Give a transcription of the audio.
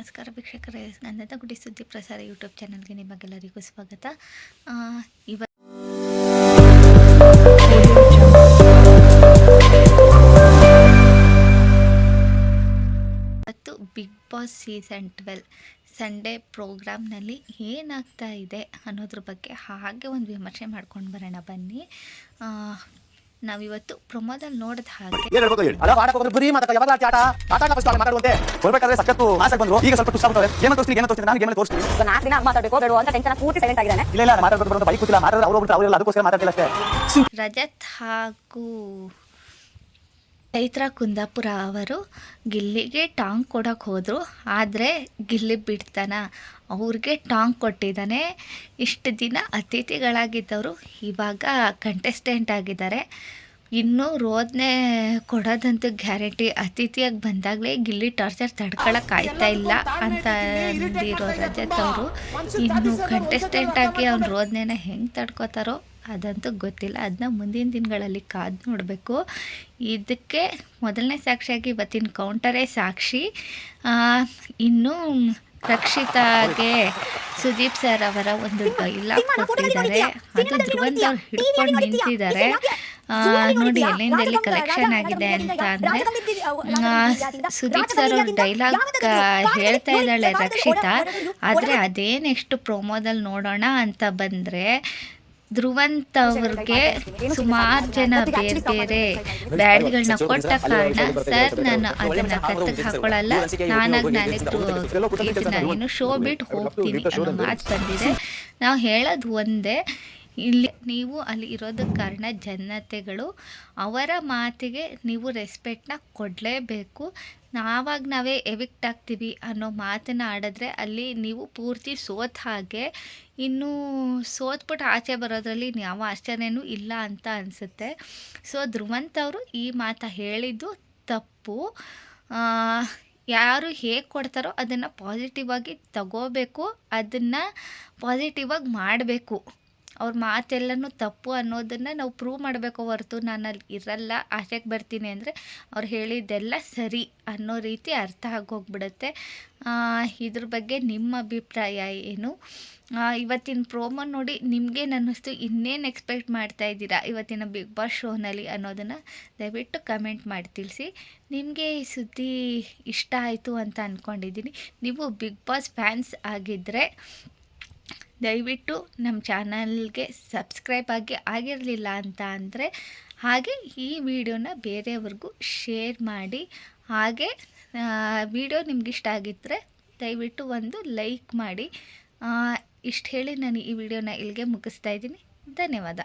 ನಮಸ್ಕಾರ ವೀಕ್ಷಕರೇ ನನ್ನದ ಗುಡಿ ಸುದ್ದಿ ಪ್ರಸಾರ ಯೂಟ್ಯೂಬ್ ಚಾನಲ್ಗೆ ನಿಮಗೆಲ್ಲರಿಗೂ ಸ್ವಾಗತ. ಇವ ಇವತ್ತು big boss season twelve Sunday ಪ್ರೋಗ್ರಾಮ್ನಲ್ಲಿ ಏನಾಗ್ತಾ ಇದೆ ಅನ್ನೋದ್ರ ಬಗ್ಗೆ ಹಾಗೆ ಒಂದು ವಿಮರ್ಶೆ ಮಾಡ್ಕೊಂಡು ಬರೋಣ ಬನ್ನಿ. ನಾವಿವತ್ತು ಪ್ರಮೋದಲ್ಲಿ ನೋಡಿದ ಹಾಗೆ. ಏನ್ ಹೇಳ್ಬೇಕು ಹೇಳಿ. ಅಲ್ಲ ಆಡಕ್ಕೆ ಹೋದ್ರೆ ಬರೀ ಮಾತಾಡ ಯಾವಾಗ ಆಟ ಆಟ ಆಟ ಫಸ್ಟ್ ಮಾತಾಡುವಂತೆ ಬರ್ಬೇಕಾದ್ರೆ ಸಖತ್ತು ಆಸೆ ಬಂದ್ರು. ಈಗ ಸ್ವಲ್ಪ ಖುಷಿ ಆಗ್ತದೆ ಏನು ತೋರಿಸ್ತೀನಿ ಏನು ತೋರಿಸ್ತೀನಿ ನಾನು ಗೇಮಲ್ಲಿ ತೋರಿಸ್ತೀನಿ. ನಾಲ್ಕು ದಿನ ಮಾತಾಡಬೇಕು ಬೇಡ ಅಂತ ಟೆನ್ಷನ್ ಪೂರ್ತಿ ಸೈಲೆಂಟ್ ಆಗಿದ್ದಾನೆ. ಇಲ್ಲ ಇಲ್ಲ ಮಾತಾಡ್ಬೇಕು ಬರೋದು ಬೈಕ್ ಕೂತಿಲ್ಲ. ಮಾತಾಡಿದ್ರೆ ಅವ್ರು ಹೋಗ್ಬಿಟ್ಟು ಅವರೆಲ್ಲ ಅದಕ್ಕೋಸ್ಕರ ಮಾತಾಡಿಲ್ಲ ಅಷ್ಟೇ. ರಜತ್ ಹಾಗೂ ಚೈತ್ರ ಕುಂದಾಪುರ ಅವರು ಗಿಲ್ಲಿಗೆ ಟಾಂಗ್ ಕೊಡೋಕೆ ಹೋದರು. ಆದರೆ ಗಿಲ್ಲಿ ಬಿಡ್ತಾನ. ಅವ್ರಿಗೆ ಟಾಂಗ್ ಕೊಟ್ಟಿದ್ದಾನೆ. ಇಷ್ಟು ದಿನ ಅತಿಥಿಗಳಾಗಿದ್ದವರು ಇವಾಗ ಕಂಟೆಸ್ಟೆಂಟ್ ಆಗಿದ್ದಾರೆ. ಇನ್ನೂ ರೋದನೆ ಕೊಡೋದಂತೂ ಗ್ಯಾರಂಟಿ. ಅತಿಥಿಯಾಗಿ ಬಂದಾಗಲೇ ಗಿಲ್ಲಿ ಟಾರ್ಚರ್ ತಡ್ಕೊಳಕ್ಕೆ ಆಯ್ತಾ ಇಲ್ಲ ಅಂತ ಅಂದಿರೋ ರಜತ್ ಅವರು. ಇನ್ನು ಕಂಟೆಸ್ಟೆಂಟ್ ಆಗಿ ಅವ್ನ ರೋದನೆನ ಹೆಂಗೆ ತಡ್ಕೋತಾರೋ ಅದಂತೂ ಗೊತ್ತಿಲ್ಲ. ಅದನ್ನ ಮುಂದಿನ ದಿನಗಳಲ್ಲಿ ಕಾದು ನೋಡಬೇಕು. ಇದಕ್ಕೆ ಮೊದಲನೇ ಸಾಕ್ಷಿಯಾಗಿ ಇವತ್ತಿನ ಕೌಂಟರೇ ಸಾಕ್ಷಿ. ಇನ್ನೂ ರಕ್ಷಿತಾಗೆ ಸುದೀಪ್ ಸರ್ ಅವರ ಒಂದು ಡೈಲಾಗ್ ಕೊಟ್ಟಿದ್ದಾರೆ. ಅದು ಧ್ರುವಂತ್ ಅವ್ರು ಹಿಡ್ಕೊಂಡು ನಿಂತಿದ್ದಾರೆ. ನೋಡಿ ಎಲ್ಲಿಂದ ಎಲ್ಲಿ ಕಲೆಕ್ಷನ್ ಆಗಿದೆ ಅಂತ ಅಂದರೆ ಸುದೀಪ್ ಸರ್ ಅವ್ರ ಡೈಲಾಗ್ ಹೇಳ್ತಾ ಇದ್ದಾಳೆ ರಕ್ಷಿತಾ. ಆದರೆ ಅದೇ ನೆಕ್ಸ್ಟ್ ಪ್ರೊಮೋದಲ್ಲಿ ನೋಡೋಣ ಅಂತ ಬಂದರೆ ಧ್ರುವಂತ್ ಅವ್ರಿಗೆ ಸುಮಾರು ಜನ ಬೇರೆ ಬೇರೆ ಬ್ಯಾಡ್ಗಳನ್ನ ಕೊಟ್ಟ ಕಾರಣ ಸರ್ ನಾನು ಅದನ್ನ ಕತ್ತಕ್ಕೆ ಹಾಕೊಳ್ಳಲ್ಲ ನಾನಾಗಿ ನಾನೇ ಇದನ್ನ ಏನು ಶೋ ಬಿಟ್ಟು ಹೋಗ್ತೀನಿ ಅನ್ನೋ ಮಾತು ಬಂದಿದೆ. ನಾವು ಹೇಳೋದು ಒಂದೇ ಇಲ್ಲಿ ನೀವು ಅಲ್ಲಿ ಇರೋದಕ್ಕೆ ಕಾರಣ ಜನತೆಗಳು ಅವರ ಮಾತಿಗೆ ನೀವು ರೆಸ್ಪೆಕ್ಟ್ನ ಕೊಡಲೇಬೇಕು. ನಾವಾಗ ನಾವೇ ಎವಿಕ್ಟ್ ಆಗ್ತೀವಿ ಅನ್ನೋ ಮಾತನ್ನು ಆಡಿದ್ರೆ ಅಲ್ಲಿ ನೀವು ಪೂರ್ತಿ ಸೋತ ಹಾಗೆ. ಇನ್ನು ಸೋತ್ಬಿಟ್ಟು ಆಚೆ ಬರೋದ್ರಲ್ಲಿ ಯಾವ ಆಶ್ಚರ್ಯನೂ ಇಲ್ಲ ಅಂತ ಅನಿಸುತ್ತೆ. ಸೊ ಧ್ರುವಂತ ಅವರು ಈ ಮಾತು ಹೇಳಿದ್ದು ತಪ್ಪು. ಯಾರು ಹೇಗೆ ಕೊಡ್ತಾರೋ ಅದನ್ನು ಪಾಸಿಟಿವ್ ಆಗಿ ತಗೋಬೇಕು. ಅದನ್ನು ಪಾಸಿಟಿವ್ ಆಗಿ ಮಾಡಬೇಕು. ಅವ್ರ ಮಾತೆಲ್ಲನೂ ತಪ್ಪು ಅನ್ನೋದನ್ನು ನಾವು ಪ್ರೂವ್ ಮಾಡಬೇಕು ಹೊರತು ನಾನು ಅಲ್ಲಿ ಇರಲ್ಲ ಆಚೆಗೆ ಬರ್ತೀನಿ ಅಂದರೆ ಅವ್ರು ಹೇಳಿದ್ದೆಲ್ಲ ಸರಿ ಅನ್ನೋ ರೀತಿ ಅರ್ಥ ಆಗೋಗ್ಬಿಡುತ್ತೆ. ಇದ್ರ ಬಗ್ಗೆ ನಿಮ್ಮ ಅಭಿಪ್ರಾಯ ಏನು? ಇವತ್ತಿನ ಪ್ರೋಮೋ ನೋಡಿ ನಿಮ್ಗೇನು ಅನ್ನಿಸ್ತು? ಇನ್ನೇನು ಎಕ್ಸ್ಪೆಕ್ಟ್ ಮಾಡ್ತಾ ಇದ್ದೀರಾ ಇವತ್ತಿನ ಬಿಗ್ ಬಾಸ್ ಶೋನಲ್ಲಿ ಅನ್ನೋದನ್ನು ದಯವಿಟ್ಟು ಕಮೆಂಟ್ ಮಾಡಿ ತಿಳಿಸಿ. ನಿಮಗೆ ಈ ಸುದ್ದಿ ಇಷ್ಟ ಆಯಿತು ಅಂತ ಅಂದ್ಕೊಂಡಿದ್ದೀನಿ ನೀವು ಬಿಗ್ ಬಾಸ್ ಫ್ಯಾನ್ಸ್ ಆಗಿದ್ದರೆ ದಯವಿಟ್ಟು ನಮ್ಮ ಚಾನಲ್ಗೆ ಸಬ್ಸ್ಕ್ರೈಬ್ ಆಗಿ ಆಗಿರಲಿಲ್ಲ ಅಂತ ಅಂದರೆ ಹಾಗೆ ಈ ವಿಡಿಯೋನ ಬೇರೆಯವ್ರಿಗೂ ಶೇರ್ ಮಾಡಿ. ಹಾಗೆ ವಿಡಿಯೋ ನಿಮ್ಗೆ ಇಷ್ಟ ಆಗಿದ್ದರೆ ದಯವಿಟ್ಟು ಒಂದು ಲೈಕ್ ಮಾಡಿ. ಇಷ್ಟು ಹೇಳಿ ನಾನು ಈ ವಿಡಿಯೋನ ಇಲ್ಲಿಗೆ ಮುಗಿಸ್ತಾ ಇದ್ದೀನಿ. ಧನ್ಯವಾದ.